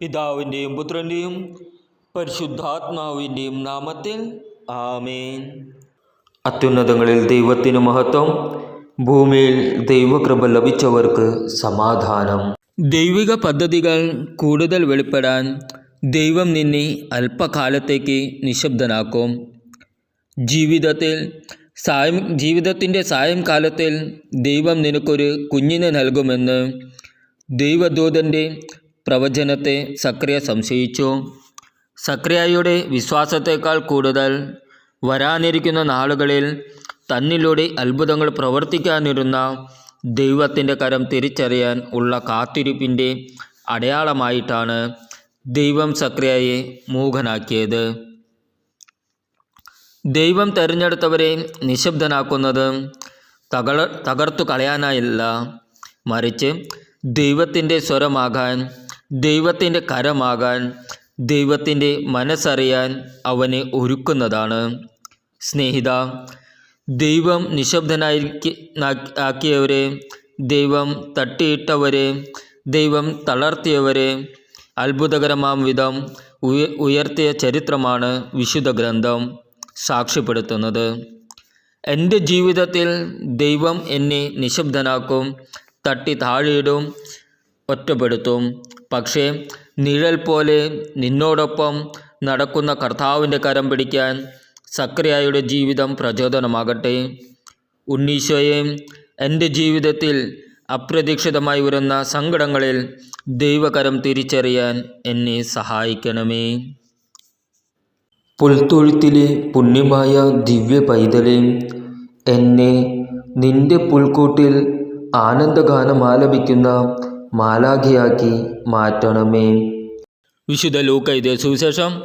പിതാവിന്റെയും പുത്രന്റെയും പരിശുദ്ധാത്മാവിന്റെയും നാമത്തിൽ ആമേൻ. അത്യുന്നതങ്ങളിൽ ദൈവത്തിന് മഹത്വം ഭൂമിയിൽ ദൈവകൃപ ലഭിച്ചവർക്ക് സമാധാനം. ദൈവിക പദ്ധതികൾ കൂടുതൽ വെളിപ്പെടാൻ ദൈവം നിന്നെ അല്പകാലത്തേക്ക് നിശബ്ദനാക്കും. ജീവിതത്തിൽ സായം ജീവിതത്തിന്റെ സായംകാലത്തിൽ ദൈവം നിനക്കൊരു കുഞ്ഞിനെ നൽകുമെന്ന് ദൈവദൂതന്റെ പ്രവചനത്തെ സക്രിയ സംശയിച്ചു. സക്രിയയുടെ വിശ്വാസത്തേക്കാൾ കൂടുതൽ വരാനിരിക്കുന്ന നാളുകളിൽ തന്നിലൂടെ അത്ഭുതങ്ങൾ പ്രവർത്തിക്കാനിരുന്ന ദൈവത്തിന്റെ കരം തിരിച്ചറിയാൻ ഉള്ള കാത്തിരിപ്പിന്റെ അടയാളമായിട്ടാണ് ദൈവം സക്രിയയെ മൂകനാക്കിയത്. ദൈവം തിരഞ്ഞെടുത്തവരെ നിശബ്ദനാക്കുന്നത് തകർ തകർത്തു കളയാനായില്ല. മറിച്ച് ദൈവത്തിന്റെ സ്വരമാകാൻ ദൈവത്തിന്റെ കരമാകാൻ ദൈവത്തിന്റെ മനസ്സറിയാൻ അവനെ ഒരുക്കുന്നതാണ്. സ്നേഹിത ദൈവം നിശബ്ദനായി ആക്കിയവരെ ദൈവം തട്ടിയിട്ടവരെ ദൈവം തളർത്തിയവരെ അത്ഭുതകരമാം വിധം ഉയ ഉയർത്തിയ ചരിത്രമാണ് വിശുദ്ധ ഗ്രന്ഥം സാക്ഷ്യപ്പെടുത്തുന്നത്. എന്റെ ജീവിതത്തിൽ ദൈവം എന്നെ നിശബ്ദനാക്കും തട്ടി താഴെയിടും ഒറ്റപ്പെടുത്തും. പക്ഷേ നിഴൽ പോലെ നിന്നോടൊപ്പം നടക്കുന്ന കർത്താവിന്റെ കരം പിടിക്കാൻ സക്രിയായുടെ ജീവിതം പ്രചോദനമാകട്ടെ. ഉണ്ണീശോയെ എന്റെ ജീവിതത്തിൽ അപ്രതീക്ഷിതമായി വരുന്ന സങ്കടങ്ങളിൽ ദൈവകരം തിരിച്ചറിയാൻ എന്നെ സഹായിക്കണമേ. പുൽത്തൊഴുത്തിലെ പുണ്യമായ ദിവ്യ പൈതലെ എന്നെ നിന്റെ പുൽക്കൂട്ടിൽ ആനന്ദഗാനം ആലപിക്കുന്ന മാലാഖയാക്കി മാറ്റണമേ. വിശുദ്ധ ലൂക്ക സുവിശേഷം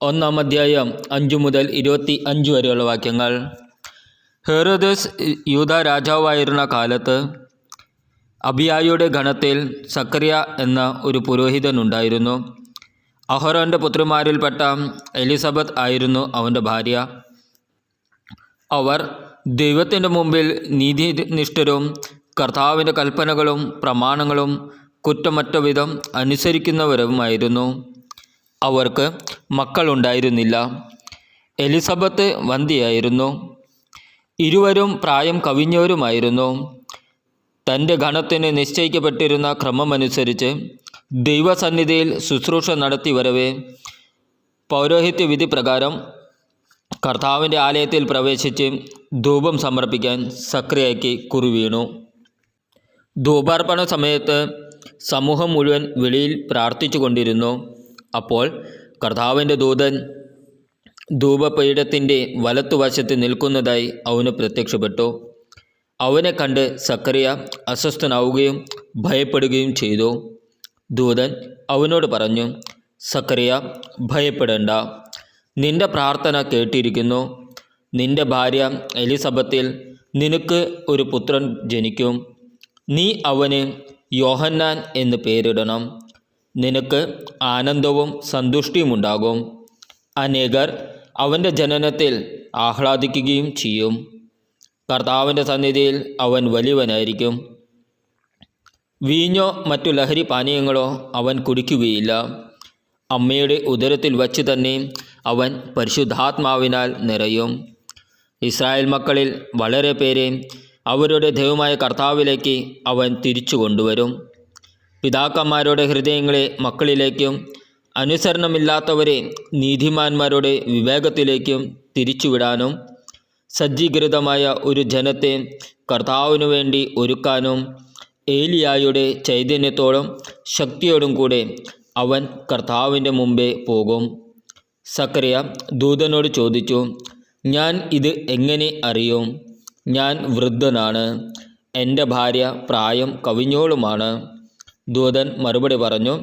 ഒന്നാം അധ്യായം അഞ്ചു മുതൽ ഇരുപത്തി അഞ്ച് വരെയുള്ള വാക്യങ്ങൾ. ഹെറോദസ് യൂത രാജാവായിരുന്ന കാലത്ത് അബിയായുടെ ഗണത്തിൽ സക്കറിയ എന്ന ഒരു പുരോഹിതനുണ്ടായിരുന്നു അഹോറോന്റെ പുത്രിമാരിൽപ്പെട്ട എലിസബത്ത് ആയിരുന്നു അവന്റെ ഭാര്യ. അവർ ദൈവത്തിന്റെ മുമ്പിൽ നീതി നീതിനിഷ്ഠരും കർത്താവിന്റെ കൽപ്പനകളും പ്രമാണങ്ങളും കുറ്റമറ്റ വിധം അനുസരിക്കുന്നവരുമായിരുന്നു. അവർക്ക് മക്കളുണ്ടായിരുന്നില്ല. എലിസബത്ത് വന്ധ്യയായിരുന്നു. ഇരുവരും പ്രായം കവിഞ്ഞവരുമായിരുന്നു. തന്റെ ഗണത്തിന് നിശ്ചയിക്കപ്പെട്ടിരുന്ന ക്രമമനുസരിച്ച് ദൈവസന്നിധിയിൽ ശുശ്രൂഷ നടത്തി വരവേ. പൗരോഹിത്യ വിധി പ്രകാരം കർത്താവിന്റെ ആലയത്തിൽ പ്രവേശിച്ച് ധൂപം സമർപ്പിക്കാൻ സക്രിയയ്ക്ക് കുറിവീണു. ധൂപാർപ്പണ സമയത്ത് സമൂഹം മുഴുവൻ വെളിയിൽ പ്രാർത്ഥിച്ചു കൊണ്ടിരുന്നു അപ്പോൾ കർത്താവിന്റെ ദൂതൻ ധൂപപീഠത്തിന്റെ വലത്തുവശത്ത് നിൽക്കുന്നതായി അവന് പ്രത്യക്ഷപ്പെട്ടു. അവനെ കണ്ട് സക്കറിയ അസ്വസ്ഥനാവുകയും ഭയപ്പെടുകയും ചെയ്തു. ദൂതൻ അവനോട് പറഞ്ഞു സക്കറിയ ഭയപ്പെടേണ്ട. നിന്റെ പ്രാർത്ഥന കേട്ടിരിക്കുന്നു. നിന്റെ ഭാര്യ എലിസബത്തിൽ നിനക്ക് ഒരു പുത്രൻ ജനിക്കും. നീ അവന് യോഹന്നാൻ എന്ന് പേരിടണം. നിനക്ക് ആനന്ദവും സന്തുഷ്ടിയുമുണ്ടാകും അനേകർ അവന്റെ ജനനത്തിൽ ആഹ്ലാദിക്കുകയും ചെയ്യും. കർത്താവിന്റെ സന്നിധിയിൽ അവൻ വലിയവനായിരിക്കും. വീഞ്ഞോ മറ്റു ലഹരി പാനീയങ്ങളോ അവൻ കുടിക്കുകയില്ല. അമ്മയുടെ ഉദരത്തിൽ വച്ച് തന്നെ അവൻ പരിശുദ്ധാത്മാവിനാൽ നിറയും. ഇസ്രായേൽ മക്കളിൽ വളരെ പേരെ അവരുടെ ദൈവമായ കർത്താവിലേക്ക് അവൻ തിരിച്ചു കൊണ്ടുവരും. പിതാക്കന്മാരുടെ ഹൃദയങ്ങളെ മക്കളിലേക്കും അനുസരണമില്ലാത്തവരെ നീതിമാന്മാരുടെ വിവേകത്തിലേക്കും തിരിച്ചുവിടാനും സജ്ജീകൃതമായ ഒരു ജനത്തെ കർത്താവിനു വേണ്ടി ഒരുക്കാനും ഏലിയായുടെ ചൈതന്യത്തോടും ശക്തിയോടും കൂടെ അവൻ കർത്താവിന്റെ മുമ്പേ പോകും. സക്കറിയ ദൂതനോട് ചോദിച്ചു ഞാൻ ഇത് എങ്ങനെ അറിയും? ഞാൻ വൃദ്ധനാണ്. എന്റെ ഭാര്യ പ്രായം കവിഞ്ഞോളുമാണ്. ദൂതൻ മറുപടി പറഞ്ഞു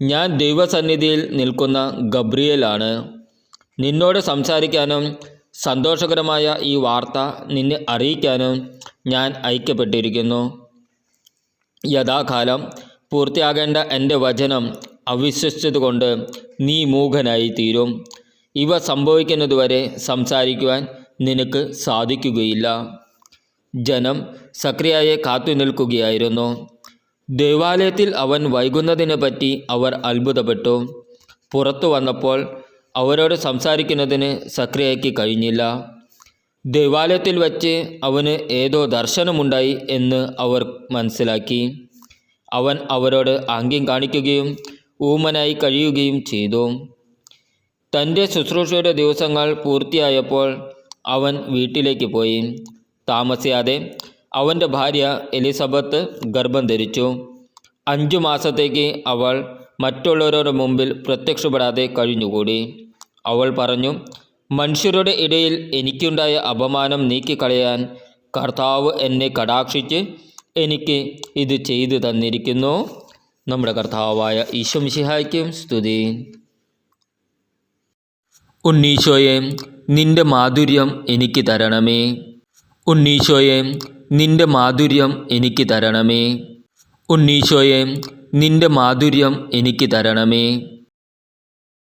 ഞാൻ ദൈവസന്നിധിയിൽ നിൽക്കുന്ന ഗബ്രിയലാണ്. നിന്നോട് സംസാരിക്കാനും സന്തോഷകരമായ ഈ വാർത്ത നിന്നെ അറിയിക്കാനും ഞാൻ ഐക്യപ്പെട്ടിരിക്കുന്നു. യഥാകാലം പൂർത്തിയാകേണ്ട എന്റെ വചനം അവിശ്വസിച്ചതുകൊണ്ട് നീ മൂഖനായി തീരും ഇവ സംഭവിക്കുന്നതുവരെ സംസാരിക്കുവാൻ നിനക്ക് സാധിക്കുകയില്ല. ജനം സക്രിയയെ കാത്തുനിൽക്കുകയായിരുന്നു ദേവാലയത്തിൽ അവൻ വൈകുന്നതിനെപ്പറ്റി അവർ അത്ഭുതപ്പെട്ടു. പുറത്തു വന്നപ്പോൾ അവരോട് സംസാരിക്കുന്നതിന് സക്രിയയ്ക്ക് കഴിഞ്ഞില്ല. ദേവാലയത്തിൽ വച്ച് അവന് ഏതോ ദർശനമുണ്ടായി എന്ന് അവർ മനസ്സിലാക്കി. അവൻ അവരോട് ആംഗ്യം കാണിക്കുകയും ഊമനായി കഴിയുകയും ചെയ്തു. തന്റെ ശുശ്രൂഷയുടെ ദിവസങ്ങൾ പൂർത്തിയായപ്പോൾ അവൻ വീട്ടിലേക്ക് പോയി. താമസിയാതെ അവന്റെ ഭാര്യ എലിസബത്ത് ഗർഭം ധരിച്ചു. അഞ്ചു മാസത്തേക്ക് അവൾ മറ്റുള്ളവരുടെ മുമ്പിൽ പ്രത്യക്ഷപ്പെടാതെ കഴിഞ്ഞുകൂടി. അവൾ പറഞ്ഞു മനുഷ്യരുടെ ഇടയിൽ എനിക്കുണ്ടായ അപമാനം നീക്കിക്കളയാൻ കർത്താവ് എന്നെ കടാക്ഷിച്ച് എനിക്ക് ഇത് ചെയ്തു തന്നിരിക്കുന്നു. നമ്മുടെ കർത്താവായ ഈശ്വമിഷിഹായ്ക്കും സ്തുതി. ഉണ്ണീശോയെ നിന്റെ മാധുര്യം എനിക്ക് തരണമേ. ഉണ്ണീശോയെ നിന്റെ മാധുര്യം എനിക്ക് തരണമേ. ഉണ്ണീശോയെ നിന്റെ മാധുര്യം എനിക്ക് തരണമേ.